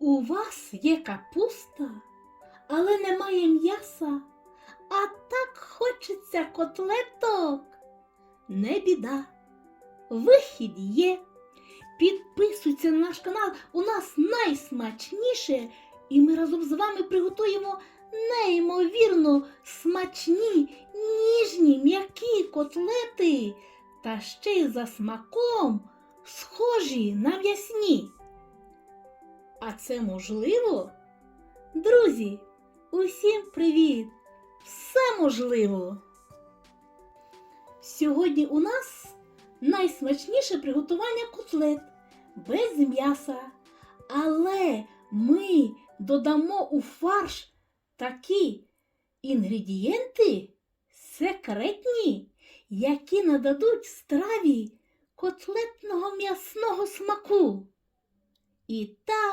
У вас є капуста, але немає м'яса, а так хочеться котлеток. Не біда. Вихід є. Підписуйся на наш канал, у нас найсмачніше, і ми разом з вами приготуємо неймовірно смачні, ніжні, м'які котлети, та ще й за смаком схожі на м'ясні. А це можливо? Друзі, усім привіт! Все можливо! Сьогодні у нас найсмачніше приготування котлет без м'яса. Але ми додамо у фарш такі інгредієнти секретні, які нададуть страві котлетного м'ясного смаку. І так,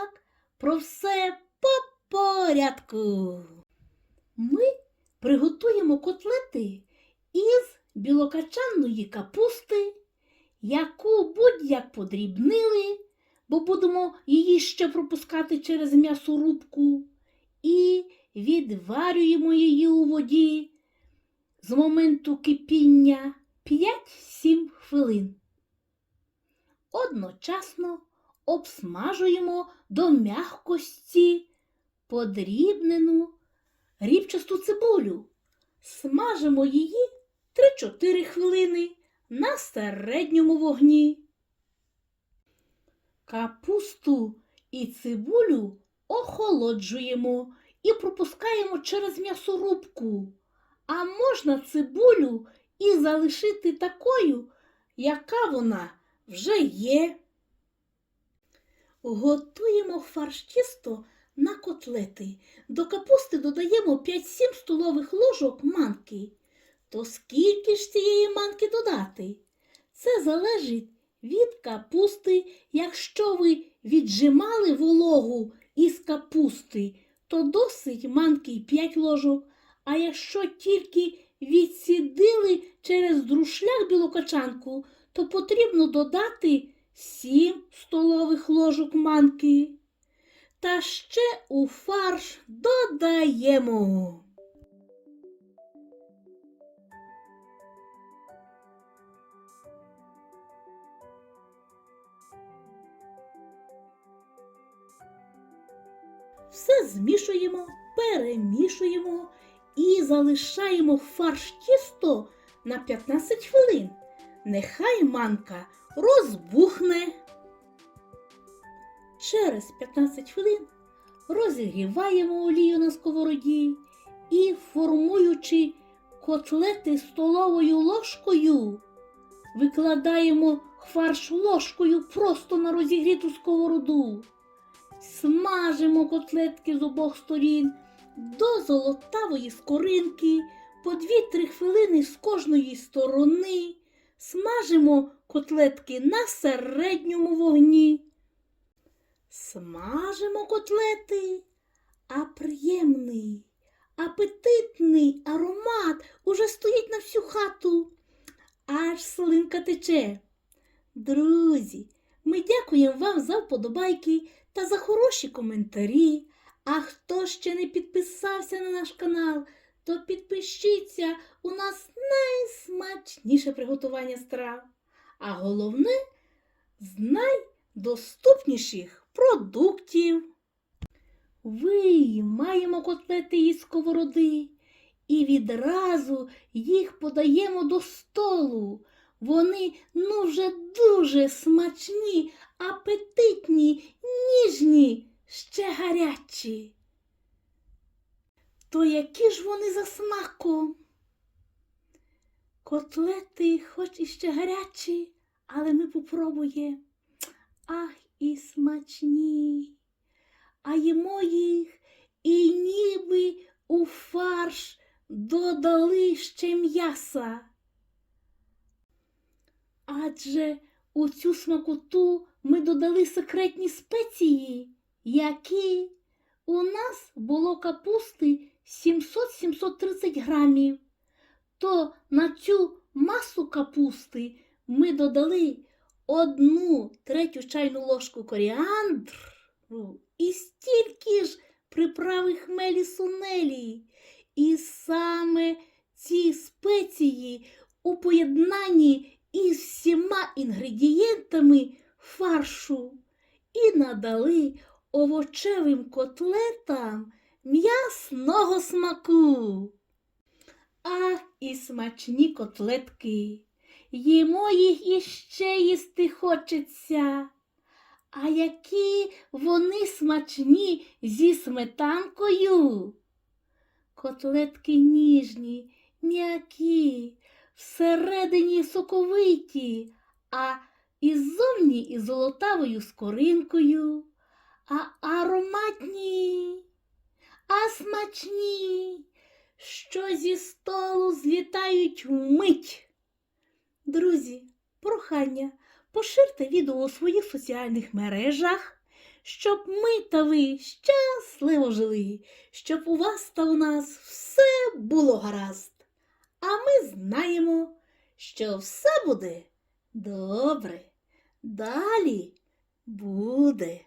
про все по порядку. Ми приготуємо котлети із білокачанної капусти, яку будь-як подрібнили, бо будемо її ще пропускати через м'ясорубку, і відварюємо її у воді з моменту кипіння 5-7 хвилин. Одночасно обсмажуємо до м'якості подрібнену рібчасту цибулю. Смажимо її 3-4 хвилини на середньому вогні. Капусту і цибулю охолоджуємо і пропускаємо через м'ясорубку. А можна цибулю і залишити такою, яка вона вже є. Готуємо фарш тісто на котлети. До капусти додаємо 5-7 столових ложок манки. То скільки ж цієї манки додати? Це залежить від капусти. Якщо ви віджимали вологу із капусти, то досить манки 5 ложок. А якщо тільки відсідили через друшляк білокачанку, то потрібно додати 7 столових ложок манки. Та ще у фарш додаємо. Все змішуємо, перемішуємо і залишаємо фарш тісто на 15 хвилин. Нехай манка розбухне. Через 15 хвилин розігріваємо олію на сковороді і, формуючи котлети столовою ложкою, викладаємо фарш ложкою просто на розігріту сковороду. Смажимо котлетки з обох сторін до золотавої скоринки по 2-3 хвилини з кожної сторони. Смажимо котлетки на середньому вогні. Смажимо котлети, а приємний, апетитний аромат уже стоїть на всю хату. Аж слинка тече. Друзі, ми дякуємо вам за вподобайки та за хороші коментарі. А хто ще не підписався на наш канал, то підпишіться. У нас найсмачніше приготування страв. А головне з найдоступніших продуктів. Виймаємо котлети із сковороди і відразу їх подаємо до столу. Вони ну вже дуже смачні, апетитні, ніжні, ще гарячі. То які ж вони за смаком? Котлети, хоч і ще гарячі, але ми попробуємо. Ах, і смачні. А їмо їх і ніби у фарш додали ще м'яса. Адже у цю смакоту ми додали секретні спеції, які у нас було капусти 700-730 грамів. То на цю масу капусти ми додали одну третю чайну ложку коріандр, і стільки ж приправи хмелі сунелі. І саме ці спеції у поєднанні із всіма інгредієнтами фаршу і надали овочевим котлетам м'ясного смаку. Ах, і смачні котлетки. Їмо їх іще їсти хочеться. А які вони смачні зі сметанкою. Котлетки ніжні, м'які, всередині соковиті, а іззовні із золотавою скоринкою, а ароматні, а смачні, що зі столу злітають вмить. Друзі, прохання, поширте відео у своїх соціальних мережах, щоб ми та ви щасливо жили, щоб у вас та у нас все було гаразд. А ми знаємо, що все буде добре. Далі буде.